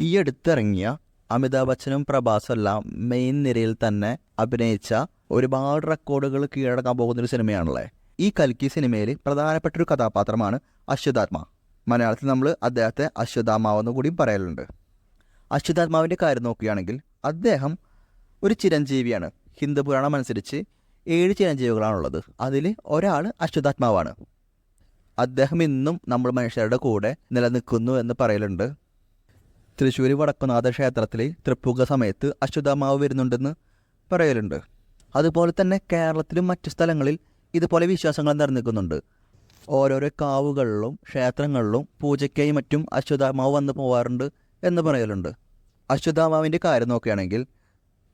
ഈ അടുത്തിറങ്ങിയ അമിതാഭ് ബച്ചനും പ്രഭാസും എല്ലാം മെയിൻ നിരയിൽ തന്നെ അഭിനയിച്ച ഒരുപാട് റെക്കോർഡുകൾ കീഴടക്കാൻ പോകുന്ന ഒരു സിനിമയാണല്ലേ? ഈ കൽക്കി സിനിമയിൽ പ്രധാനപ്പെട്ട ഒരു കഥാപാത്രമാണ് അശ്വതാത്മ. മലയാളത്തിൽ നമ്മൾ അദ്ദേഹത്തെ അശ്വതാമാവെന്ന് കൂടി പറയലുണ്ട്. അശ്വതാത്മാവിന്റെ കാര്യം നോക്കുകയാണെങ്കിൽ അദ്ദേഹം ഒരു ചിരഞ്ജീവിയാണ്. ഹിന്ദു പുരാണം അനുസരിച്ച് ഏഴ് ചിരഞ്ജീവികളാണുള്ളത്. അതിൽ ഒരാൾ അശ്വതാത്മാവാണ്. അദ്ദേഹം ഇന്നും നമ്മൾ മനുഷ്യരുടെ കൂടെ നിലനിൽക്കുന്നു എന്ന് പറയലുണ്ട്. തൃശ്ശൂർ വടക്കുനാഥ ക്ഷേത്രത്തിൽ തൃപ്പുക സമയത്ത് അശ്വതമാവ് വരുന്നുണ്ടെന്ന് പറയലുണ്ട്. അതുപോലെ തന്നെ കേരളത്തിലും മറ്റു സ്ഥലങ്ങളിൽ ഇതുപോലെ വിശ്വാസങ്ങൾ നിലനിൽക്കുന്നുണ്ട്. ഓരോരോ കാവുകളിലും ക്ഷേത്രങ്ങളിലും പൂജയ്ക്കായി മറ്റും അശ്വതാമാവ് വന്നു പോവാറുണ്ട് എന്ന് പറയലുണ്ട്. അശ്വതാമാവിന്റെ കാര്യം നോക്കുകയാണെങ്കിൽ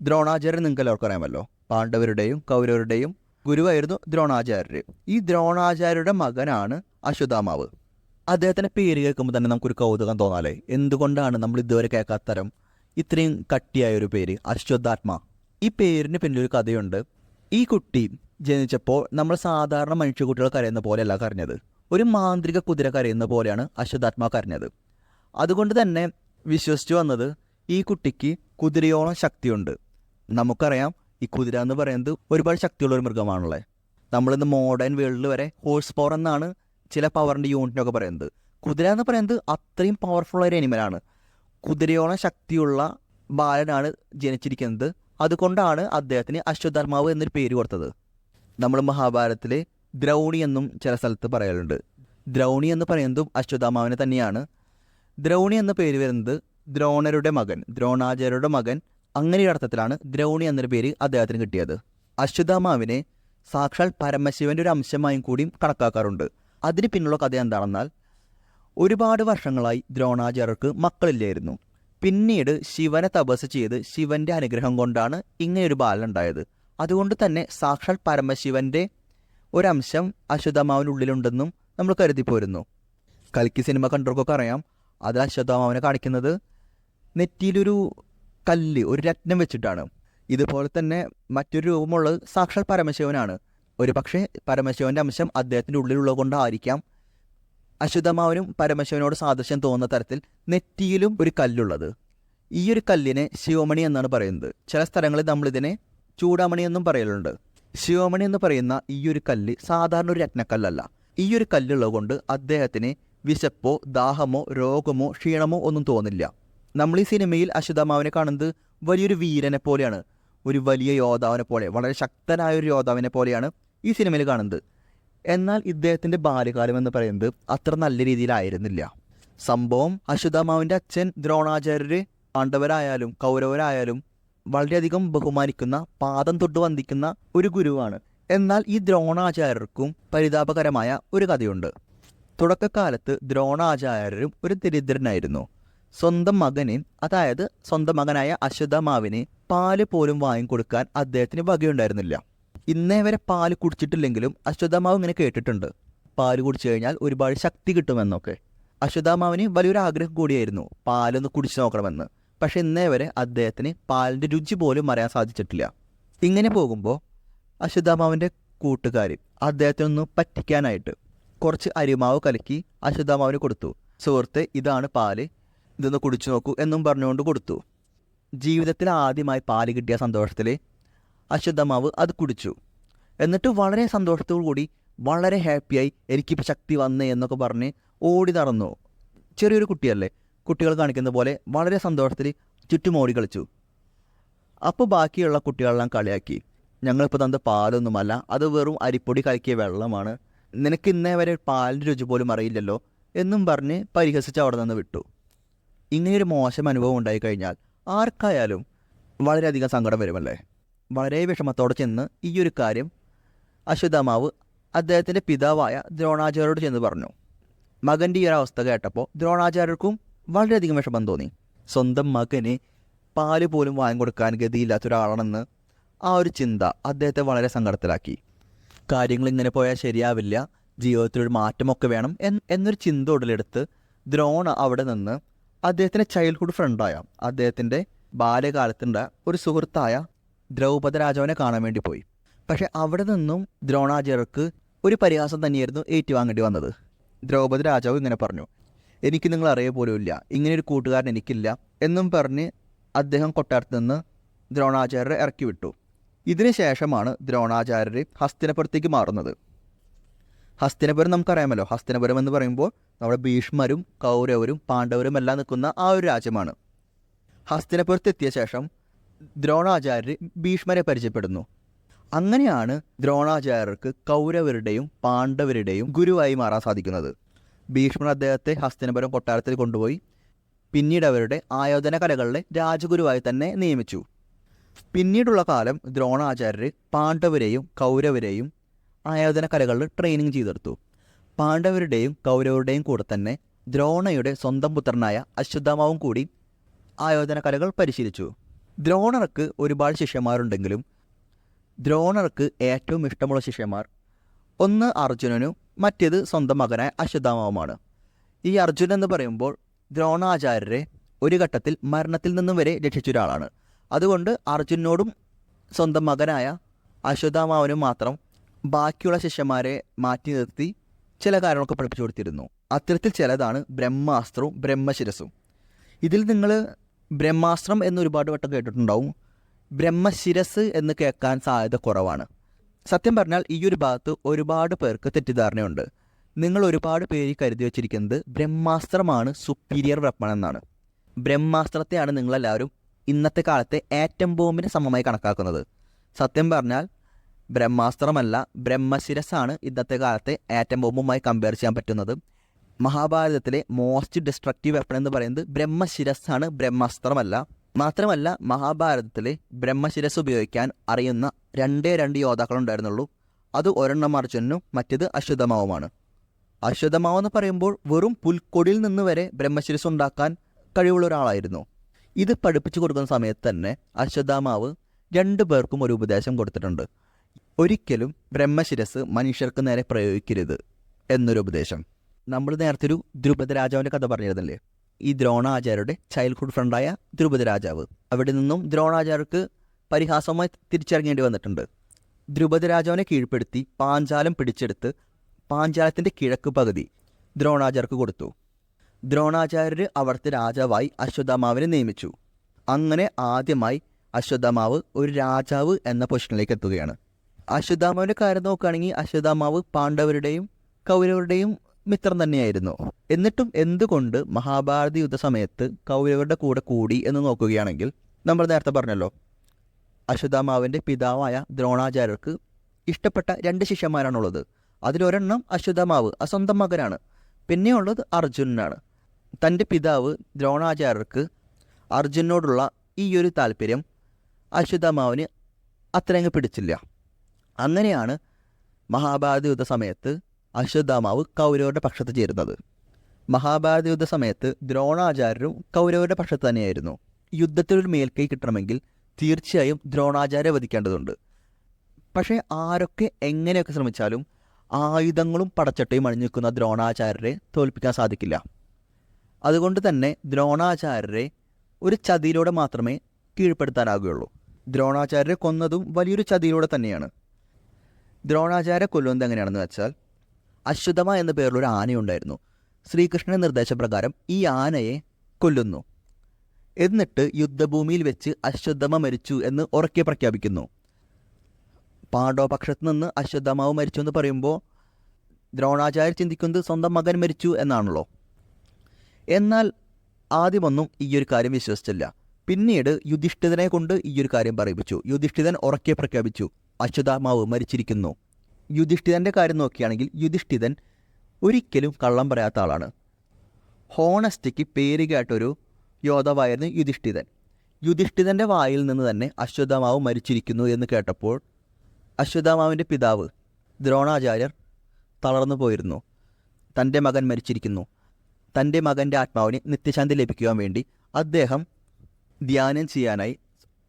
ദ്രോണാചാര്യൻ നിങ്ങൾക്ക് എല്ലാവർക്കും അറിയാമല്ലോ. പാണ്ഡവരുടെയും കൗരവരുടെയും ഗുരുവായിരുന്നു ദ്രോണാചാര്യർ ഈ ദ്രോണാചാര്യരുടെ മകനാണ് അശ്വതാമാവ് അദ്ദേഹത്തിന്റെ പേര് കേൾക്കുമ്പോൾ തന്നെ നമുക്കൊരു കൗതുകം തോന്നാലേ. എന്തുകൊണ്ടാണ് നമ്മൾ ഇതുവരെ കേൾക്കാത്തരം ഇത്രയും കട്ടിയായ ഒരു പേര് അശ്വദ്ധാത്മ ഈ പേരിന് പിന്നിൽ ഒരു കഥയുണ്ട്. ഈ കുട്ടി ജനിച്ചപ്പോൾ നമ്മൾ സാധാരണ മനുഷ്യകുട്ടികൾ കരയുന്ന പോലെയല്ല കരഞ്ഞത്. ഒരു മാന്ത്രിക കുതിര കരയുന്ന പോലെയാണ് അശ്വത്ഥാത്മ കരഞ്ഞത്. അതുകൊണ്ട് തന്നെ വിശ്വസിച്ചു വന്നത് ഈ കുട്ടിക്ക് കുതിരയോളം ശക്തിയുണ്ട്. നമുക്കറിയാം ഈ കുതിര എന്ന് പറയുന്നത് ഒരുപാട് ശക്തിയുള്ള ഒരു മൃഗമാണല്ലേ. നമ്മളിന്ന് മോഡേൺ വേൾഡിൽ വരെ ഹോഴ്സ് പവർ എന്നാണ് ചില പവറിന്റെ യൂണിറ്റിനൊക്കെ പറയുന്നത്. കുതിര എന്ന് പറയുന്നത് അത്രയും പവർഫുൾ ഒരു എനിമലാണ് കുതിരയോളം ശക്തിയുള്ള ബാലനാണ് ജനിച്ചിരിക്കുന്നത്. അതുകൊണ്ടാണ് അദ്ദേഹത്തിന് അശ്വധർമാവ് എന്നൊരു പേര് കൊടുത്തത്. നമ്മൾ മഹാഭാരതത്തിലെ ദ്രൗണി എന്നും ചില സ്ഥലത്ത് പറയലുണ്ട്. ദ്രൗണി എന്ന് പറയുന്നതും അശ്വത്ഥാമാവിനെ തന്നെയാണ്. ദ്രൗണി എന്ന പേര് വരുന്നത് ദ്രോണരുടെ മകൻ ദ്രോണാചാര്യരുടെ മകൻ. അങ്ങനെ അർത്ഥത്തിലാണ് ദ്രൗണി എന്നൊരു പേര് അദ്ദേഹത്തിന് കിട്ടിയത്. അശ്വത്ഥാമാവിനെ സാക്ഷാൽ പരമശിവന്റെ ഒരു അംശമായും കൂടിയും കണക്കാക്കാറുണ്ട്. അതിന് പിന്നുള്ള കഥ എന്താണെന്നാൽ ഒരുപാട് വർഷങ്ങളായി ദ്രോണാചാര്യർക്ക് മക്കളില്ലായിരുന്നു. പിന്നീട് ശിവനെ തപസ് ചെയ്ത് ശിവന്റെ അനുഗ്രഹം കൊണ്ടാണ് ഇങ്ങനെയൊരു ബാലൻ ഉണ്ടായത് അതുകൊണ്ട് തന്നെ സാക്ഷാൽ പരമശിവന്റെ ഒരംശം ഉള്ളിലുണ്ടെന്നും നമ്മൾ കരുതി പോരുന്നു. കൽക്കി സിനിമ കണ്ടവർക്കൊക്കെ അറിയാം. അതിൽ അശ്വതമാവിനെ കാണിക്കുന്നത് നെറ്റിയിലൊരു കല്ല് ഒരു രത്നം വെച്ചിട്ടാണ്. ഇതുപോലെ തന്നെ മറ്റൊരു രൂപമുള്ളത് സാക്ഷാൽ പരമശിവനാണ്. ഒരു പക്ഷേ പരമശിവന്റെ അംശം അദ്ദേഹത്തിന്റെ ഉള്ളിലുള്ളത് കൊണ്ടായിരിക്കാം അശ്വതമാവനും പരമശിവനോട് സാദൃശ്യം തോന്നുന്ന തരത്തിൽ നെറ്റിയിലും ഒരു കല്ലുള്ളത്. ഈ ഒരു കല്ലിനെ ശിവമണി എന്നാണ് പറയുന്നത്. ചില സ്ഥലങ്ങളിൽ നമ്മളിതിനെ ചൂടാമണി എന്നും പറയലുണ്ട്. ശിവമണി എന്ന് പറയുന്ന ഈ ഒരു കല്ല് സാധാരണ ഒരു രത്നക്കല്ലല്ല. ഈ ഒരു കല്ലുള്ളത് കൊണ്ട് അദ്ദേഹത്തിന് വിശപ്പോ ദാഹമോ രോഗമോ ക്ഷീണമോ ഒന്നും തോന്നില്ല. നമ്മൾ ഈ സിനിമയിൽ അശുദ്ധമാവനെ കാണുന്നത് വലിയൊരു വീരനെ പോലെയാണ് ഒരു വലിയ യോദ്ധാവിനെ പോലെ വളരെ ശക്തനായ ഒരു യോദ്ധാവിനെ പോലെയാണ് ഈ സിനിമയിൽ കാണുന്നത്. എന്നാൽ ഇദ്ദേഹത്തിന്റെ ബാല്യകാലം എന്ന് പറയുന്നത് അത്ര നല്ല രീതിയിലായിരുന്നില്ല. സംഭവം അശ്വതാമാവിന്റെ അച്ഛൻ ദ്രോണാചാര്യർ പാണ്ഡവരായാലും കൗരവരായാലും വളരെയധികം ബഹുമാനിക്കുന്ന പാദം തൊട്ട് വന്ദിക്കുന്ന ഒരു ഗുരുവാണ്. എന്നാൽ ഈ ദ്രോണാചാര്യർക്കും പരിതാപകരമായ ഒരു കഥയുണ്ട്. തുടക്കകാലത്ത് ദ്രോണാചാര്യരും ഒരു ദരിദ്രനായിരുന്നു. സ്വന്തം മകനെ അതായത് സ്വന്തം മകനായ അശ്വതമാവിനെ പാൽ പോലും വാങ്ങിക്കൊടുക്കാൻ അദ്ദേഹത്തിന് വകയുണ്ടായിരുന്നില്ല. ഇന്നേ വരെ പാൽ കുടിച്ചിട്ടില്ലെങ്കിലും അശ്വതമാവ് ഇങ്ങനെ കേട്ടിട്ടുണ്ട്. പാൽ കുടിച്ചു കഴിഞ്ഞാൽ ഒരുപാട് ശക്തി കിട്ടുമെന്നൊക്കെ. അശ്വതമാവിന് വലിയൊരു ആഗ്രഹം കൂടിയായിരുന്നു പാലൊന്ന് കുടിച്ചു നോക്കണമെന്ന്. പക്ഷെ ഇന്നേ വരെ അദ്ദേഹത്തിന് പാലിന്റെ രുചി പോലും അറിയാൻ സാധിച്ചിട്ടില്ല. ഇങ്ങനെ പോകുമ്പോൾ അശ്വത്ഥമാവിന്റെ കൂട്ടുകാർ അദ്ദേഹത്തിനൊന്ന് പറ്റിക്കാനായിട്ട് കുറച്ച് അരിമാവ് കലക്കി അശ്വതമാവിന് കൊടുത്തു. സുഹൃത്തെ ഇതാണ് പാൽ. ഇതൊന്ന് കുടിച്ചു നോക്കൂ എന്നും പറഞ്ഞുകൊണ്ട് കൊടുത്തു. ജീവിതത്തിൽ ആദ്യമായി പാൽ കിട്ടിയ സന്തോഷത്തിൽ അശ്വത്ഥമാവ് അത് കുടിച്ചു. എന്നിട്ട് വളരെ സന്തോഷത്തോടു കൂടി വളരെ ഹാപ്പിയായി എനിക്കിപ്പോൾ ശക്തി വന്നേ എന്നൊക്കെ പറഞ്ഞ് ഓടി നടന്നു. ചെറിയൊരു കുട്ടിയല്ലേ കുട്ടികൾ കാണിക്കുന്ന പോലെ വളരെ സന്തോഷത്തിൽ ചുറ്റും ഓടി കളിച്ചു. അപ്പോൾ ബാക്കിയുള്ള കുട്ടികളെല്ലാം കളിയാക്കി. ഞങ്ങളിപ്പോൾ തന്ന പാലൊന്നുമല്ല അത് വെറും അരിപ്പൊടി കലക്കിയ വെള്ളമാണ്. നിനക്ക് ഇന്നേ വരെ പാലിന്റെ രുചി പോലും അറിയില്ലല്ലോ എന്നും പറഞ്ഞ് പരിഹസിച്ച് അവിടെ നിന്ന് വിട്ടു. ഇങ്ങനെയൊരു മോശം അനുഭവം ഉണ്ടായിക്കഴിഞ്ഞാൽ ആർക്കായാലും വളരെയധികം സങ്കടം വരുമല്ലേ? വളരെ വിഷമത്തോടെ ചെന്ന് ഈ ഒരു കാര്യം അശ്വതമാവ് അദ്ദേഹത്തിന്റെ പിതാവായ ദ്രോണാചാര്യോട് ചെന്ന് പറഞ്ഞു. മകന്റെ ഈ ഒരു അവസ്ഥ കേട്ടപ്പോൾ ദ്രോണാചാര്യർക്കും വളരെയധികം വിഷമം തോന്നി. സ്വന്തം മകന് പാൽ പോലും വാങ്ങി കൊടുക്കാൻ ഗതിയില്ലാത്ത ഒരാളാണെന്ന് ആ ഒരു ചിന്ത അദ്ദേഹത്തെ വളരെ സങ്കടത്തിലാക്കി. കാര്യങ്ങൾ ഇങ്ങനെ പോയാൽ ശരിയാവില്ല. ജീവിതത്തിലൊരു മാറ്റമൊക്കെ വേണം എന്നൊരു ചിന്ത ഉടലെടുത്ത് ദ്രോണ അവിടെ നിന്ന് അദ്ദേഹത്തിന്റെ ചൈൽഡ്ഹുഡ് ഫ്രണ്ടായ അദ്ദേഹത്തിന്റെ ബാല്യകാലത്തുണ്ട ഒരു സുഹൃത്തായ ദ്രൗപദ രാജാവിനെ കാണാൻ വേണ്ടി പോയി. പക്ഷെ അവിടെ നിന്നും ദ്രോണാചാര്യർക്ക് ഒരു പരിഹാസം തന്നെയായിരുന്നു ഏറ്റുവാങ്ങേണ്ടി വന്നത്. ദ്രൗപദ രാജാവ് ഇങ്ങനെ പറഞ്ഞു എനിക്ക് നിങ്ങൾ അറിയ പോലുമില്ല ഇങ്ങനെയൊരു കൂട്ടുകാരൻ എനിക്കില്ല എന്നും പറഞ്ഞ് അദ്ദേഹം കൊട്ടാരത്തിൽ നിന്ന് ദ്രോണാചാര്യരെ ഇറക്കി വിട്ടു. ഇതിന് ശേഷമാണ് ദ്രോണാചാര്യർ ഹസ്തിനപുരത്തേക്ക് മാറുന്നത്. ഹസ്തിനപുരം നമുക്കറിയാമല്ലോ. ഹസ്തിനപുരം എന്ന് പറയുമ്പോൾ നമ്മുടെ ഭീഷ്മരും കൗരവരും പാണ്ഡവരും എല്ലാം നിൽക്കുന്ന ആ ഒരു രാജ്യമാണ്. ഹസ്തിനപുരത്തെത്തിയ ശേഷം ദ്രോണാചാര്യർ ഭീഷ്മരെ പരിചയപ്പെടുന്നു. അങ്ങനെയാണ് ദ്രോണാചാര്യർക്ക് കൗരവരുടെയും പാണ്ഡവരുടെയും ഗുരുവായി മാറാൻ സാധിക്കുന്നത്. ഭീഷ്മർ അദ്ദേഹത്തെ ഹസ്തിനപുരം കൊട്ടാരത്തിൽ കൊണ്ടുപോയി പിന്നീട് അവരുടെ ആയോധന കലകളിലെ രാജഗുരുവായി തന്നെ നിയമിച്ചു. പിന്നീടുള്ള കാലം ദ്രോണാചാര്യർ പാണ്ഡവരെയും കൗരവരെയും ആയോധന കലകളിൽ ട്രെയിനിങ് ചെയ്തെടുത്തു. പാണ്ഡവരുടെയും കൗരവരുടെയും കൂടെ തന്നെ ദ്രോണയുടെ സ്വന്തം പുത്രനായ അശ്വത്ഥാമാവും കൂടി ആയോധന കലകൾ പരിശീലിച്ചു. ദ്രോണർക്ക് ഒരുപാട് ശിഷ്യന്മാരുണ്ടെങ്കിലും ദ്രോണർക്ക് ഏറ്റവും ഇഷ്ടമുള്ള ശിഷ്യന്മാർ ഒന്ന് അർജുനനും മറ്റേത് സ്വന്തം മകനായ അശ്വത്ഥാമാവുമാണ്. ഈ അർജുനൻ എന്ന് പറയുമ്പോൾ ദ്രോണാചാര്യരെ ഒരു ഘട്ടത്തിൽ മരണത്തിൽ നിന്നും വരെ രക്ഷിച്ച ഒരാളാണ്. അതുകൊണ്ട് അർജുനോടും സ്വന്തം മകനായ അശ്വത്ഥാമാവനും മാത്രം ബാക്കിയുള്ള ശിഷ്യന്മാരെ മാറ്റി നിർത്തി ചില കാര്യങ്ങളൊക്കെ പഠിപ്പിച്ചു കൊടുത്തിരുന്നു. അത്തരത്തിൽ ചിലതാണ് ബ്രഹ്മാസ്ത്രവും ബ്രഹ്മശിരസും ഇതിൽ നിങ്ങൾ ബ്രഹ്മാസ്ത്രം എന്ന് ഒരുപാട് വട്ടം കേട്ടിട്ടുണ്ടാവും. ബ്രഹ്മശിരസ് എന്ന് കേൾക്കാൻ സാധ്യത കുറവാണ്. സത്യം പറഞ്ഞാൽ ഈ ഒരു ഭാഗത്ത് ഒരുപാട് പേർക്ക് തെറ്റിദ്ധാരണയുണ്ട്. നിങ്ങൾ ഒരുപാട് പേര് കരുതി വച്ചിരിക്കുന്നത് ബ്രഹ്മാസ്ത്രമാണ് സുപ്പീരിയർ വെപ്പൺ എന്നാണ് ബ്രഹ്മാസ്ത്രത്തെയാണ് നിങ്ങളെല്ലാവരും ഇന്നത്തെ കാലത്തെ ആറ്റം ബോംബിന് സമമായി കണക്കാക്കുന്നത്. സത്യം പറഞ്ഞാൽ ബ്രഹ്മാസ്ത്രമല്ല ബ്രഹ്മശിരസാണ് ഇന്നത്തെ കാലത്തെ ആറ്റം ബോംബുമായി കമ്പയർ ചെയ്യാൻ പറ്റുന്നത്. മഹാഭാരതത്തിലെ മോസ്റ്റ് ഡിസ്ട്രക്റ്റീവ് വെപ്പൺ എന്ന് പറയുന്നത് ബ്രഹ്മശിരസ്സാണ് ബ്രഹ്മാസ്ത്രമല്ല. മാത്രമല്ല മഹാഭാരതത്തിലെ ബ്രഹ്മശിരസ് ഉപയോഗിക്കാൻ അറിയുന്ന രണ്ടേ രണ്ട് യോദ്ധാക്കളുണ്ടായിരുന്നുള്ളൂ അത് ഒരെണ്ണം അർജുനും മറ്റേത് അശ്വതമാവുമാണ് അശ്വതമാവ് എന്ന് പറയുമ്പോൾ വെറും പുൽക്കൊടിയിൽ നിന്ന് വരെ ബ്രഹ്മശിരസ് ഉണ്ടാക്കാൻ കഴിവുള്ള ഒരാളായിരുന്നു. ഇത് പഠിപ്പിച്ചു കൊടുക്കുന്ന സമയത്ത് തന്നെ അശ്വതാമാവ് രണ്ടു പേർക്കും ഒരു ഉപദേശം കൊടുത്തിട്ടുണ്ട്. ഒരിക്കലും ബ്രഹ്മശിരസ് മനുഷ്യർക്ക് നേരെ പ്രയോഗിക്കരുത് എന്നൊരു ഉപദേശം. നമ്മൾ നേരത്തെ ഒരു ദ്രുപദ രാജാവിന്റെ കഥ പറഞ്ഞിരുന്നില്ലേ? ഈ ദ്രോണാചാര്യരുടെ ചൈൽഡ്ഹുഡ് ഫ്രണ്ടായ ദ്രുപദ രാജാവ്. അവിടെ നിന്നും ദ്രോണാചാര്യർക്ക് പരിഹാസമായി തിരിച്ചറിയേണ്ടി വന്നിട്ടുണ്ട്. ദ്രുപദ രാജാവിനെ കീഴ്പ്പെടുത്തി പാഞ്ചാലം പിടിച്ചെടുത്ത് പാഞ്ചാലത്തിന്റെ കിഴക്ക് പകുതി ദ്രോണാചാര്യർക്ക് കൊടുത്തു. ദ്രോണാചാര്യർ അവിടുത്തെ രാജാവായി അശ്വത്ഥാമാവിനെ നിയമിച്ചു. അങ്ങനെ ആദ്യമായി അശ്വത്ഥാമാവ് ഒരു രാജാവ് എന്ന പൊസിഷനിലേക്ക് എത്തുകയാണ്. അശ്വത്ഥാമാവിന്റെ കാര്യം നോക്കുകയാണെങ്കിൽ അശ്വത്ഥാമാവ് പാണ്ഡവരുടെയും കൗരവരുടെയും മിത്രം തന്നെയായിരുന്നു. എന്നിട്ടും എന്തുകൊണ്ട് മഹാഭാരത യുദ്ധ സമയത്ത് കൗരവരുടെ കൂടെ കൂടി എന്ന് നോക്കുകയാണെങ്കിൽ നമ്മൾ നേരത്തെ പറഞ്ഞല്ലോ അശ്വത്ഥാമാവിന്റെ പിതാവായ ദ്രോണാചാര്യർക്ക് ഇഷ്ടപ്പെട്ട രണ്ട് ശിഷ്യന്മാരാണുള്ളത്. അതിലൊരെണ്ണം അശ്വത്ഥാമാവ് ആ സ്വന്തം മകനാണ്. പിന്നെയുള്ളത് അർജുനനാണ്. തന്റെ പിതാവ് ദ്രോണാചാര്യർക്ക് അർജുനോടുള്ള ഈ ഒരു താല്പര്യം അശ്വത്ഥാമാവിന് അത്രയങ്ങ് പിടിച്ചില്ല. അങ്ങനെയാണ് മഹാഭാരത യുദ്ധ സമയത്ത് അശ്വത്ഥാമാവ് കൗരവരുടെ പക്ഷത്ത് ചേരുന്നത്. മഹാഭാരത യുദ്ധ സമയത്ത് ദ്രോണാചാര്യരും കൗരവരുടെ പക്ഷത്ത് തന്നെയായിരുന്നു. യുദ്ധത്തിലൊരു മേൽക്കൈ കിട്ടണമെങ്കിൽ തീർച്ചയായും ദ്രോണാചാര്യ വധിക്കേണ്ടതുണ്ട്. പക്ഷേ ആരൊക്കെ എങ്ങനെയൊക്കെ ശ്രമിച്ചാലും ആയുധങ്ങളും പടച്ചട്ടയും അണിഞ്ഞു നിൽക്കുന്ന ദ്രോണാചാര്യരെ തോൽപ്പിക്കാൻ സാധിക്കില്ല. അതുകൊണ്ട് തന്നെ ദ്രോണാചാര്യരെ ഒരു ചതിയിലൂടെ മാത്രമേ കീഴ്പ്പെടുത്താനാകുകയുള്ളൂ. ദ്രോണാചാര്യരെ കൊന്നതും വലിയൊരു ചതിയിലൂടെ തന്നെയാണ്. ദ്രോണാചാര്യ കൊല്ലുന്നത് എങ്ങനെയാണെന്ന് വെച്ചാൽ അശ്വതമ എന്ന പേരിലൊരു ആനയുണ്ടായിരുന്നു ശ്രീകൃഷ്ണന്റെ നിർദ്ദേശപ്രകാരം ഈ ആനയെ കൊല്ലുന്നു. എന്നിട്ട് യുദ്ധഭൂമിയിൽ വെച്ച് അശ്വത്ഥമ മരിച്ചു എന്ന് ഉറക്കെ പ്രഖ്യാപിക്കുന്നു. പാണ്ഡവപക്ഷത്ത് നിന്ന് അശ്വത്ഥമാവ് മരിച്ചു എന്ന് പറയുമ്പോൾ ദ്രോണാചാര്യ ചിന്തിക്കുന്നത് സ്വന്തം മകൻ മരിച്ചു എന്നാണല്ലോ. എന്നാൽ ആദ്യമൊന്നും ഈ ഒരു കാര്യം വിശ്വസിച്ചില്ല. പിന്നീട് യുധിഷ്ഠിതനെ കൊണ്ട് ഈ ഒരു കാര്യം പറയിപ്പിച്ചു. യുധിഷ്ഠിതൻ ഉറക്കെ പ്രഖ്യാപിച്ചു. അശ്വത്ഥാമാവ് മരിച്ചിരിക്കുന്നു. യുധിഷ്ഠിതന്റെ കാര്യം നോക്കുകയാണെങ്കിൽ യുധിഷ്ഠിതൻ ഒരിക്കലും കള്ളം പറയാത്ത ആളാണ്. ഹോണസ്റ്റിക്ക് പേര് കേട്ടൊരു യോദ്ധാവായിരുന്നു യുധിഷ്ഠിതൻ യുധിഷ്ഠിതന്റെ വായിൽ നിന്ന് തന്നെ അശ്വതാമാവ് മരിച്ചിരിക്കുന്നു എന്ന് കേട്ടപ്പോൾ അശ്വതാമാവിന്റെ പിതാവ് ദ്രോണാചാര്യർ തളർന്നു പോയിരുന്നു. തന്റെ മകൻ മരിച്ചിരിക്കുന്നു. തന്റെ മകന്റെ ആത്മാവിന് നിത്യശാന്തി ലഭിക്കുവാൻ വേണ്ടി അദ്ദേഹം ധ്യാനം ചെയ്യാനായി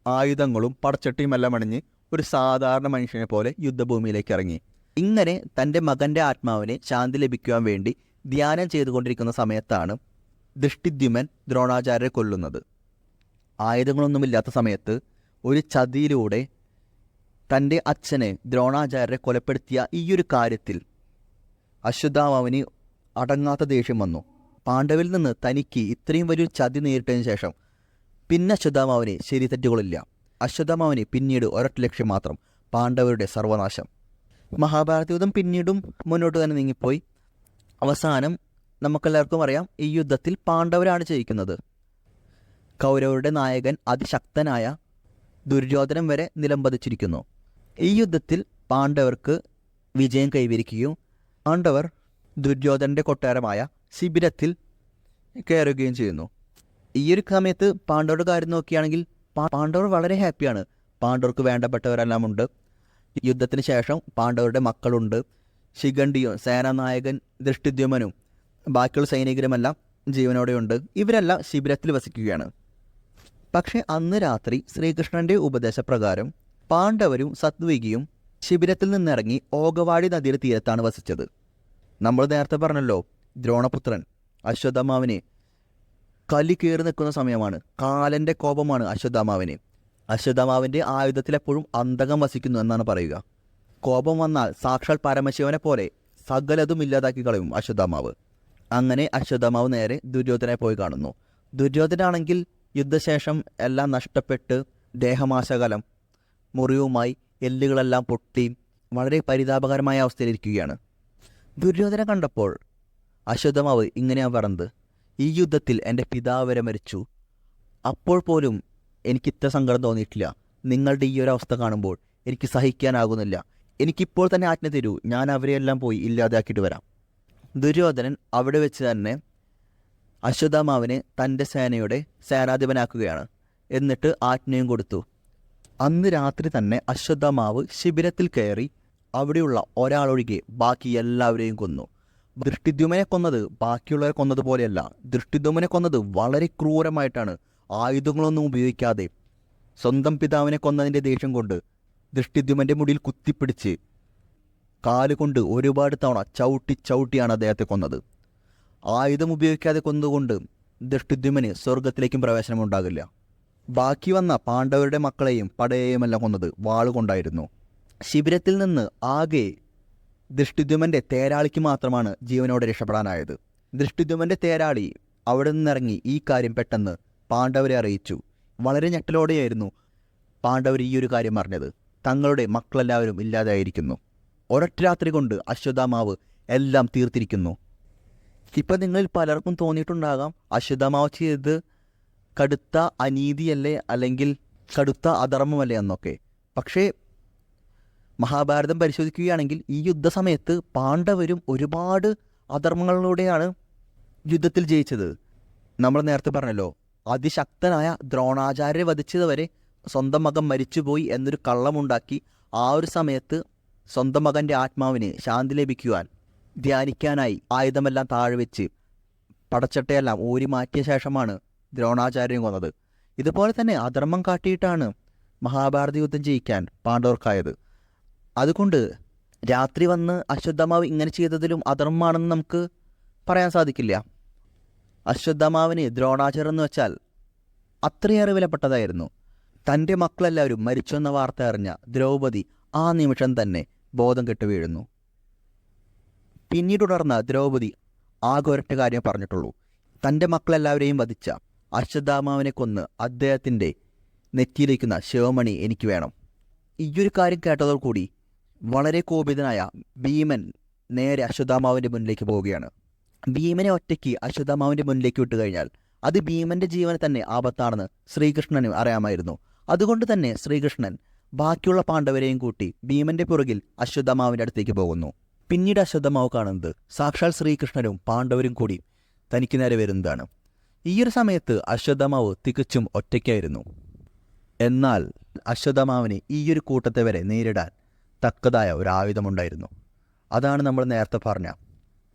ആയുധങ്ങളും പടച്ചട്ടിയുമെല്ലാം അണിഞ്ഞ് ഒരു സാധാരണ മനുഷ്യനെ പോലെ യുദ്ധഭൂമിയിലേക്ക് ഇറങ്ങി. ഇങ്ങനെ തന്റെ മകന്റെ ആത്മാവിനെ ശാന്തി ലഭിക്കുവാൻ വേണ്ടി ധ്യാനം ചെയ്തുകൊണ്ടിരിക്കുന്ന സമയത്താണ് ദൃഷ്ടിദ്യുമൻ ദ്രോണാചാര്യരെ കൊല്ലുന്നത്. ആയുധങ്ങളൊന്നുമില്ലാത്ത സമയത്ത് ഒരു ചതിയിലൂടെ തന്റെ അച്ഛനെ ദ്രോണാചാര്യരെ കൊലപ്പെടുത്തിയ ഈയൊരു കാര്യത്തിൽ അശ്വത്ഥാമാവിന് അടങ്ങാത്ത ദേഷ്യം വന്നു. പാണ്ഡവിൽ നിന്ന് തനിക്ക് ഇത്രയും വലിയൊരു ചതി നേരിട്ടതിന് ശേഷം പിന്നെ അശ്വത്ഥാമാവിന് ശരി തെറ്റുകളില്ല അശ്വത്ഥാമാവിന് പിന്നീട് ഒരൊറ്റ ലക്ഷ്യം മാത്രം പാണ്ഡവരുടെ സർവനാശം. മഹാഭാരത യുദ്ധം പിന്നീടും മുന്നോട്ട് തന്നെ നീങ്ങിപ്പോയി. അവസാനം നമുക്കെല്ലാവർക്കും അറിയാം ഈ യുദ്ധത്തിൽ പാണ്ഡവരാണ് ജയിക്കുന്നത്. കൗരവരുടെ നായകൻ അതിശക്തനായ ദുര്യോധനം വരെ നിലംപതിച്ചിരിക്കുന്നു. ഈ യുദ്ധത്തിൽ പാണ്ഡവർക്ക് വിജയം കൈവരിക്കുകയും പാണ്ഡവർ ദുര്യോധനന്റെ കൊട്ടാരമായ ശിബിരത്തിൽ കയറുകയും ചെയ്യുന്നു. ഈ ഒരു സമയത്ത് പാണ്ഡവരുടെ കാര്യം നോക്കുകയാണെങ്കിൽ പാണ്ഡവർ വളരെ ഹാപ്പിയാണ്. പാണ്ഡവർക്ക് വേണ്ടപ്പെട്ടവരെല്ലാം ഉണ്ട് യുദ്ധത്തിന് ശേഷം പാണ്ഡവരുടെ മക്കളുണ്ട്. ശിഖണ്ഡിയും സേനാനായകൻ ദൃഷ്ടിദ്യുമനും ബാക്കിയുള്ള സൈനികരുമെല്ലാം ജീവനോടെയുണ്ട്. ഇവരെല്ലാം ശിബിരത്തിൽ വസിക്കുകയാണ്. പക്ഷേ അന്ന് രാത്രി ശ്രീകൃഷ്ണന്റെ ഉപദേശപ്രകാരം പാണ്ഡവരും സത്വികിയും ശിബിരത്തിൽ നിന്നിറങ്ങി ഓഗവാടി നദിയുടെ തീരത്താണ് വസിച്ചത്. നമ്മൾ നേരത്തെ പറഞ്ഞല്ലോ ദ്രോണപുത്രൻ അശ്വത്ഥമാവിനെ കലി കയറി നിൽക്കുന്ന സമയമാണ്. കാലന്റെ കോപമാണ് അശ്വത്ഥാമാവിന്. അശ്വത്ഥാമാവിന്റെ ആയുധത്തിൽ എപ്പോഴും അന്തകം വസിക്കുന്നു എന്നാണ് പറയുക. കോപം വന്നാൽ സാക്ഷാൽ പരമശിവനെ പോലെ സകലതും ഇല്ലാതാക്കി കളയും അശ്വത്ഥാമാവ്. അങ്ങനെ അശ്വത്ഥാമാവ് നേരെ ദുര്യോധനെ പോയി കാണുന്നു. ദുര്യോധനാണെങ്കിൽ യുദ്ധശേഷം എല്ലാം നഷ്ടപ്പെട്ട് ദേഹമാശകലം മുറിവുമായി എല്ലുകളെല്ലാം പൊട്ടി വളരെ പരിതാപകരമായ അവസ്ഥയിലിരിക്കുകയാണ്. ദുര്യോധന കണ്ടപ്പോൾ അശ്വത്ഥമാവ് ഇങ്ങനെയാണ് പറഞ്ഞത്. ഈ യുദ്ധത്തിൽ എന്റെ പിതാവ് വരെ മരിച്ചു. അപ്പോൾ പോലും എനിക്ക് ഇത്ര സങ്കടം തോന്നിയിട്ടില്ല. നിങ്ങളുടെ ഈ ഒരു അവസ്ഥ കാണുമ്പോൾ എനിക്ക് സഹിക്കാനാകുന്നില്ല. എനിക്കിപ്പോൾ തന്നെ ആജ്ഞ തരൂ ഞാൻ അവരെയെല്ലാം പോയി ഇല്ലാതാക്കിയിട്ട് വരാം. ദുര്യോധനൻ അവിടെ വെച്ച് തന്നെ അശ്വത്ഥാമാവിനെ തന്റെ സേനയുടെ സേനാധിപനാക്കുകയാണ്. എന്നിട്ട് ആജ്ഞയും കൊടുത്തു. അന്ന് രാത്രി തന്നെ അശ്വതാമാവ് ശിബിരത്തിൽ കയറി അവിടെയുള്ള ഒരാളൊഴികെ ബാക്കി എല്ലാവരെയും കൊന്നു. ദൃഷ്ടിദ്യുമനെ കൊന്നത് ബാക്കിയുള്ളവരെ കൊന്നതുപോലെയല്ല ദൃഷ്ടിദ്യുമനെ കൊന്നത് വളരെ ക്രൂരമായിട്ടാണ്. ആയുധങ്ങളൊന്നും ഉപയോഗിക്കാതെ സ്വന്തം പിതാവിനെ കൊന്നതിന്റെ ദേഷ്യം കൊണ്ട് ദൃഷ്ടിദ്യുമന്റെ മുടിയിൽ കുത്തിപ്പിടിച്ച് കാലുകൊണ്ട് ഒരുപാട് തവണ ചവിട്ടി ചവിട്ടിയാണ് അദ്ദേഹത്തെ കൊന്നത്. ആയുധം ഉപയോഗിക്കാതെ കൊന്നുകൊണ്ട് ദൃഷ്ടിദ്യുമന് സ്വർഗത്തിലേക്കും പ്രവേശനം ഉണ്ടാകില്ല. ബാക്കി വന്ന പാണ്ഡവരുടെ മക്കളെയും പടയെയുമെല്ലാം കൊന്നത് വാളുകൊണ്ടായിരുന്നു. ശിബിരത്തിൽ നിന്ന് ആകെ ദൃഷ്ടിദ്യുമന്റെ തേരാളിക്ക് മാത്രമാണ് ജീവനോടെ രക്ഷപ്പെടാനായത്. ദൃഷ്ടിദ്യുമന്റെ തേരാളി അവിടെ നിന്നിറങ്ങി ഈ കാര്യം പെട്ടെന്ന് പാണ്ഡവരെ അറിയിച്ചു. വളരെ ഞെട്ടലോടെയായിരുന്നു പാണ്ഡവർ ഈ ഒരു കാര്യം അറിഞ്ഞത്. തങ്ങളുടെ മക്കളെല്ലാവരും ഇല്ലാതായിരിക്കുന്നു ഒരൊറ്റ രാത്രി കൊണ്ട് അശ്വത്ഥാമാവ് എല്ലാം തീർത്തിരിക്കുന്നു. ഇപ്പം നിങ്ങളിൽ പലർക്കും തോന്നിയിട്ടുണ്ടാകാം അശ്വത്ഥാമാവ് ചെയ്തത് കടുത്ത അനീതിയല്ലേ അല്ലെങ്കിൽ കടുത്ത അധർമ്മമല്ലേ എന്നൊക്കെ. പക്ഷേ മഹാഭാരതം പരിശോധിക്കുകയാണെങ്കിൽ ഈ യുദ്ധസമയത്ത് പാണ്ഡവരും ഒരുപാട് അധർമ്മങ്ങളിലൂടെയാണ് യുദ്ധത്തിൽ ജയിച്ചത്. നമ്മൾ നേരത്തെ പറഞ്ഞല്ലോ അതിശക്തനായ ദ്രോണാചാര്യരെ വധിച്ചതുവരെ സ്വന്തം മകൻ മരിച്ചുപോയി എന്നൊരു കള്ളമുണ്ടാക്കി ആ ഒരു സമയത്ത് സ്വന്തം മകന്റെ ആത്മാവിന് ശാന്തി ലഭിക്കുവാൻ ധ്യാനിക്കാനായി ആയുധമെല്ലാം താഴെ വെച്ച് പടച്ചട്ടയെല്ലാം ഊരി മാറ്റിയ ശേഷമാണ് ദ്രോണാചാര്യൻ കൊന്നത്. ഇതുപോലെ തന്നെ അധർമ്മം കാട്ടിയിട്ടാണ് മഹാഭാരത യുദ്ധം ജയിക്കാൻ പാണ്ഡവർക്കായത്. അതുകൊണ്ട് രാത്രി വന്ന് അശ്വത്ഥമാവ് ഇങ്ങനെ ചെയ്തതിലും അധർമ്മമാണെന്ന് നമുക്ക് പറയാൻ സാധിക്കില്ല. അശ്വത്ഥമാവിന് ദ്രോണാചാരം എന്ന് വെച്ചാൽ അത്രയേറെ വിലപ്പെട്ടതായിരുന്നു. തന്റെ മക്കളെല്ലാവരും മരിച്ചെന്ന വാർത്ത അറിഞ്ഞ ദ്രൗപദി ആ നിമിഷം തന്നെ ബോധം കെട്ടു വീഴുന്നു. പിന്നീട് തുടർന്ന ദ്രൗപദി ആകെ ഒരൊറ്റ കാര്യം പറഞ്ഞിട്ടുള്ളൂ. തന്റെ മക്കളെല്ലാവരെയും വധിച്ച അശ്വത്ഥാമാവിനെ കൊന്ന് അദ്ദേഹത്തിന്റെ നെറ്റിയിലിരിക്കുന്ന ശിവമണി എനിക്ക് വേണം. ഈയൊരു കാര്യം കേട്ടതോടുകൂടി വളരെ കോപിതനായ ഭീമൻ നേരെ അശ്വത്ഥാമാവിന്റെ മുന്നിലേക്ക് പോവുകയാണ്. ഭീമനെ ഒറ്റയ്ക്ക് അശ്വത്ഥാമാവിന്റെ മുന്നിലേക്ക് വിട്ടു കഴിഞ്ഞാൽ അത് ഭീമന്റെ ജീവനെ തന്നെ ആപത്താണെന്ന് ശ്രീകൃഷ്ണന് അറിയാമായിരുന്നു. അതുകൊണ്ട് തന്നെ ശ്രീകൃഷ്ണൻ ബാക്കിയുള്ള പാണ്ഡവരെയും കൂട്ടി ഭീമന്റെ പുറകിൽ അശ്വത്ഥമാവിന്റെ അടുത്തേക്ക് പോകുന്നു. പിന്നീട് അശ്വത്ഥമാവ് കാണുന്നത് സാക്ഷാൽ ശ്രീകൃഷ്ണനും പാണ്ഡവരും കൂടി തനിക്ക് നേരെ വരുന്നതാണ്. ഈ ഒരു സമയത്ത് അശ്വത്ഥമാവ് തികച്ചും ഒറ്റയ്ക്കായിരുന്നു. എന്നാൽ അശ്വത്ഥമാവിന് ഈയൊരു കൂട്ടത്തെ വരെ നേരിടാൻ തക്കതായ ഒരു ആയുധമുണ്ടായിരുന്നു. അതാണ് നമ്മൾ നേരത്തെ പറഞ്ഞ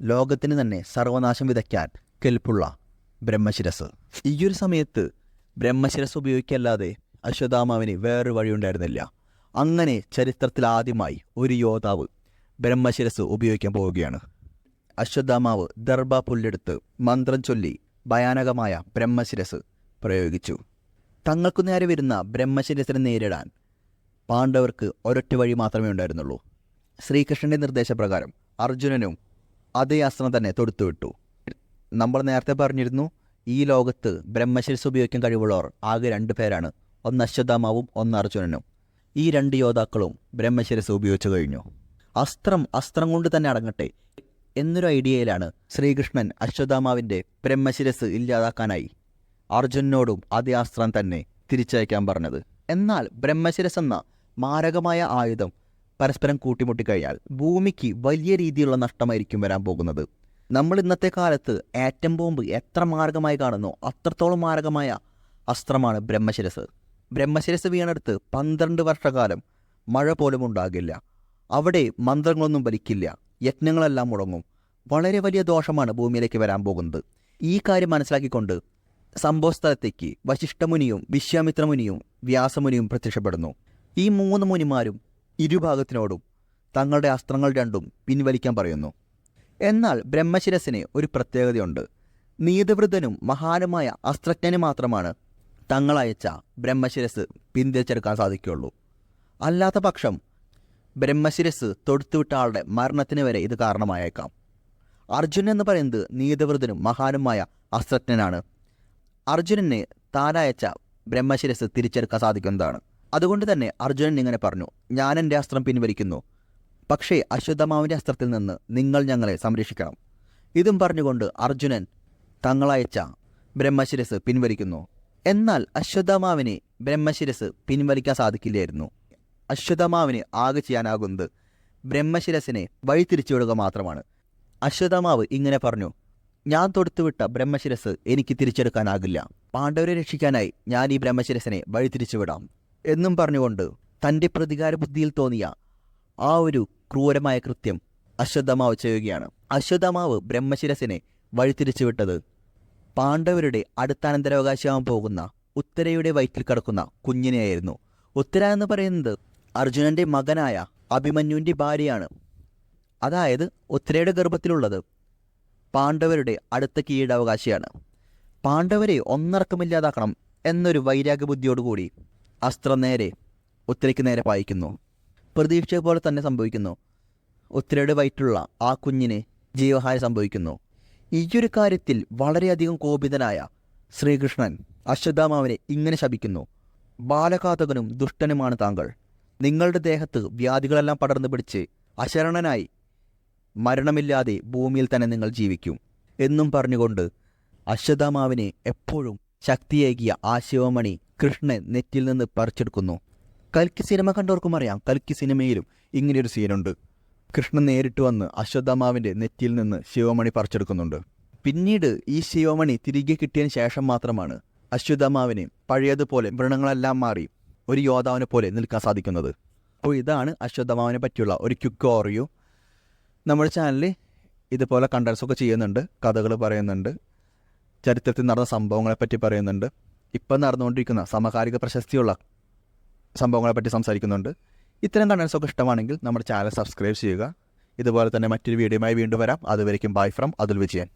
ലോകത്തിന് തന്നെ സർവനാശം വിതയ്ക്കാൻ കെൽപ്പുള്ള ബ്രഹ്മശിരസ്. ഈയൊരു സമയത്ത് ബ്രഹ്മശിരസ് ഉപയോഗിക്കല്ലാതെ അശ്വതാമാവിന് വേറൊരു വഴിയുണ്ടായിരുന്നില്ല. അങ്ങനെ ചരിത്രത്തിൽ ആദ്യമായി ഒരു യോദ്ധാവ് ബ്രഹ്മശിരസ് ഉപയോഗിക്കാൻ പോവുകയാണ്. അശ്വത്ഥാമാവ് ദർഭ പുല്ലെടുത്ത് മന്ത്രം ചൊല്ലി ഭയാനകമായ ബ്രഹ്മശിരസ് പ്രയോഗിച്ചു. തങ്ങൾക്കു നേരെ വരുന്ന ബ്രഹ്മശിരസിനെ നേരിടാൻ പാണ്ഡവർക്ക് ഒരൊറ്റ വഴി മാത്രമേ ഉണ്ടായിരുന്നുള്ളൂ. ശ്രീകൃഷ്ണന്റെ നിർദ്ദേശപ്രകാരം അർജുനനും അതേ അസ്ത്രം തന്നെ തൊടുത്തുവിട്ടു നമ്മൾ നേരത്തെ പറഞ്ഞിരുന്നു ഈ ലോകത്ത് ബ്രഹ്മശിരസ് ഉപയോഗിക്കാൻ കഴിവുള്ളവർ ആകെ രണ്ട് പേരാണ്. ഒന്ന് അശ്വതാമാവും ഒന്ന് അർജുനനും. ഈ രണ്ട് യോദ്ധാക്കളും ബ്രഹ്മശിരസ് ഉപയോഗിച്ചു കഴിഞ്ഞു. അസ്ത്രം അസ്ത്രം കൊണ്ട് തന്നെ അടങ്ങട്ടെ എന്നൊരു ഐഡിയയിലാണ് ശ്രീകൃഷ്ണൻ അശ്വതാമാവിന്റെ ബ്രഹ്മശിരസ് ഇല്ലാതാക്കാനായി അർജുനനോടും അതേ അസ്ത്രം തന്നെ തിരിച്ചയക്കാൻ പറഞ്ഞത്. എന്നാൽ ബ്രഹ്മശിരസ് എന്ന മാരകമായ ആയുധം പരസ്പരം കൂട്ടിമുട്ടിക്കഴിഞ്ഞാൽ ഭൂമിക്ക് വലിയ രീതിയിലുള്ള നഷ്ടമായിരിക്കും വരാൻ പോകുന്നത്. നമ്മൾ ഇന്നത്തെ കാലത്ത് ആറ്റം ബോംബ് എത്ര മാരകമായി കാണുന്നു അത്രത്തോളം മാരകമായ അസ്ത്രമാണ് ബ്രഹ്മശിരസ്. ബ്രഹ്മശിരസ് വീണെടുത്ത് പന്ത്രണ്ട് വർഷകാലം മഴ പോലും ഉണ്ടാകില്ല. അവിടെ മന്ത്രങ്ങളൊന്നും ഭരിക്കില്ല. യജ്ഞങ്ങളെല്ലാം മുടങ്ങും. വളരെ വലിയ ദോഷമാണ് ഭൂമിയിലേക്ക് വരാൻ പോകുന്നത്. ഈ കാര്യം മനസ്സിലാക്കിക്കൊണ്ട് സംഭവസ്ഥലത്തേക്ക് വശിഷ്ഠമുനിയും വിശ്വാമിത്രമുനിയും വ്യാസമുനിയും പ്രത്യക്ഷപ്പെടുന്നു. ഈ മൂന്ന് മുനിമാരും ഇരുഭാഗത്തിനോടും തങ്ങളുടെ അസ്ത്രങ്ങൾ രണ്ടും പിൻവലിക്കാൻ പറയുന്നു. എന്നാൽ ബ്രഹ്മശിരസിന് ഒരു പ്രത്യേകതയുണ്ട്. നീതവൃതനും മഹാനുമായ അസ്ത്രജ്ഞന് മാത്രമാണ് തങ്ങളയച്ച ബ്രഹ്മശിരസ് പിന്തിരിച്ചെടുക്കാൻ സാധിക്കുകയുള്ളൂ. അല്ലാത്ത പക്ഷം ബ്രഹ്മശിരസ് തൊടുത്തുവിട്ട ആളുടെ മരണത്തിന് വരെ ഇത് കാരണമായേക്കാം. അർജുനൻ എന്ന് പറയുന്നത് നീതവൃതനും മഹാനുമായ അസ്ത്രജ്ഞനാണ്. അർജുനന് താനയച്ച ബ്രഹ്മശിരസ് തിരിച്ചെടുക്കാൻ സാധിക്കുന്നതാണ്. അതുകൊണ്ട് തന്നെ അർജുനൻ ഇങ്ങനെ പറഞ്ഞു ഞാൻ എന്റെ അസ്ത്രം പിൻവലിക്കുന്നു. പക്ഷേ അശ്വത്ഥമാവിന്റെ അസ്ത്രത്തിൽ നിന്ന് നിങ്ങൾ ഞങ്ങളെ സംരക്ഷിക്കണം. ഇതും പറഞ്ഞുകൊണ്ട് അർജുനൻ തങ്ങളയച്ച ബ്രഹ്മശിരസ് പിൻവലിക്കുന്നു. എന്നാൽ അശ്വത്ഥമാവിനെ ബ്രഹ്മശിരസ് പിൻവലിക്കാൻ സാധിക്കില്ലായിരുന്നു. അശ്വത്ഥമാവിന് ആകെ ചെയ്യാനാകുന്നത് ബ്രഹ്മശിരസിനെ വഴിതിരിച്ചുവിടുക മാത്രമാണ്. അശ്വത്ഥമാവ് ഇങ്ങനെ പറഞ്ഞു ഞാൻ തൊടുത്തുവിട്ട ബ്രഹ്മശിരസ് എനിക്ക് തിരിച്ചെടുക്കാനാകില്ല. പാണ്ഡവരെ രക്ഷിക്കാനായി ഞാൻ ഈ ബ്രഹ്മശിരസിനെ വഴിതിരിച്ചുവിടാം. എന്നും പറഞ്ഞുകൊണ്ട് തന്റെ പ്രതികാര ബുദ്ധിയിൽ തോന്നിയ ആ ഒരു ക്രൂരമായ കൃത്യം അശ്വത്ഥമാവ് ചെയ്യുകയാണ്. അശ്വത്ഥമാവ് ബ്രഹ്മശിരസിനെ വഴിതിരിച്ചുവിട്ടത് പാണ്ഡവരുടെ അടുത്താനന്തരാവകാശമാകാൻ പോകുന്ന ഉത്തരയുടെ വയറ്റിൽ കിടക്കുന്ന കുഞ്ഞിനെയായിരുന്നു. ഉത്തര എന്ന് പറയുന്നത് അർജുനന്റെ മകനായ അഭിമന്യുവിന്റെ ഭാര്യയാണ്. അതായത് ഉത്തരയുടെ ഗർഭത്തിലുള്ളത് പാണ്ഡവരുടെ അടുത്ത കീഴാവകാശിയാണ് പാണ്ഡവരെ ഒന്നടക്കമില്ലാതാക്കണം എന്നൊരു വൈരാഗ്യബുദ്ധിയോടുകൂടി അസ്ത്രം നേരെ ഉത്തരയ്ക്ക് നേരെ പായിക്കുന്നു. പ്രതീക്ഷ പോലെ തന്നെ സംഭവിക്കുന്നു. ഉത്തരയുടെ വയറ്റുള്ള ആ കുഞ്ഞിന് ജീവഹാനി സംഭവിക്കുന്നു. ഈയൊരു കാര്യത്തിൽ വളരെയധികം കോപിതനായ ശ്രീകൃഷ്ണൻ അശ്വത്ഥാമാവിനെ ഇങ്ങനെ ശപിക്കുന്നു. ബാലഘാതകനും ദുഷ്ടനുമാണ് താങ്കൾ. നിങ്ങളുടെ ദേഹത്ത് വ്യാധികളെല്ലാം പടർന്നു പിടിച്ച് അശരണനായി മരണമില്ലാതെ ഭൂമിയിൽ തന്നെ നിങ്ങൾ ജീവിക്കും. എന്നും പറഞ്ഞുകൊണ്ട് അശ്വത്ഥാമാവിനെ എപ്പോഴും ശക്തിയേകിയ ആ ശിവമണി കൃഷ്ണൻ നെറ്റിൽ നിന്ന് പറിച്ചെടുക്കുന്നു. കൽക്കി സിനിമ കണ്ടവർക്കും അറിയാം. കൽക്കി സിനിമയിലും ഇങ്ങനെയൊരു സീനുണ്ട്. കൃഷ്ണൻ നേരിട്ട് വന്ന് അശ്വത്ഥമാവിന്റെ നെറ്റിയിൽ നിന്ന് ശിവമണി പറിച്ചെടുക്കുന്നുണ്ട്. പിന്നീട് ഈ ശിവമണി തിരികെ കിട്ടിയതിന് ശേഷം മാത്രമാണ് അശ്വത്ഥമാവിനെ പഴയതുപോലെ വ്രണങ്ങളെല്ലാം മാറി ഒരു യോദ്ധാവിനെ പോലെ നിൽക്കാൻ സാധിക്കുന്നത്. അപ്പോൾ ഇതാണ് അശ്വത്ഥമാവിനെ പറ്റിയുള്ള ഒരു ക്യുക്ക് ഓറിയോ നമ്മുടെ ചാനലിൽ ഇതുപോലെ കണ്ടൻസൊക്കെ ചെയ്യുന്നുണ്ട്. കഥകൾ പറയുന്നുണ്ട്. ചരിത്രത്തിൽ നടന്ന സംഭവങ്ങളെപ്പറ്റി പറയുന്നുണ്ട്. ഇപ്പം നടന്നുകൊണ്ടിരിക്കുന്ന സമകാലിക പ്രശസ്തിയുള്ള സംഭവങ്ങളെ പറ്റി സംസാരിക്കുന്നുണ്ട്. ഇത്തരം കണ്ടൻസൊക്കെ ഇഷ്ടമാണെങ്കിൽ നമ്മുടെ ചാനൽ സബ്സ്ക്രൈബ് ചെയ്യുക. ഇതുപോലെ തന്നെ മറ്റൊരു വീഡിയോയുമായി വീണ്ടും വരാം. അതുവരയ്ക്കും ബൈ ഫ്രം അതുൽ വിജയൻ.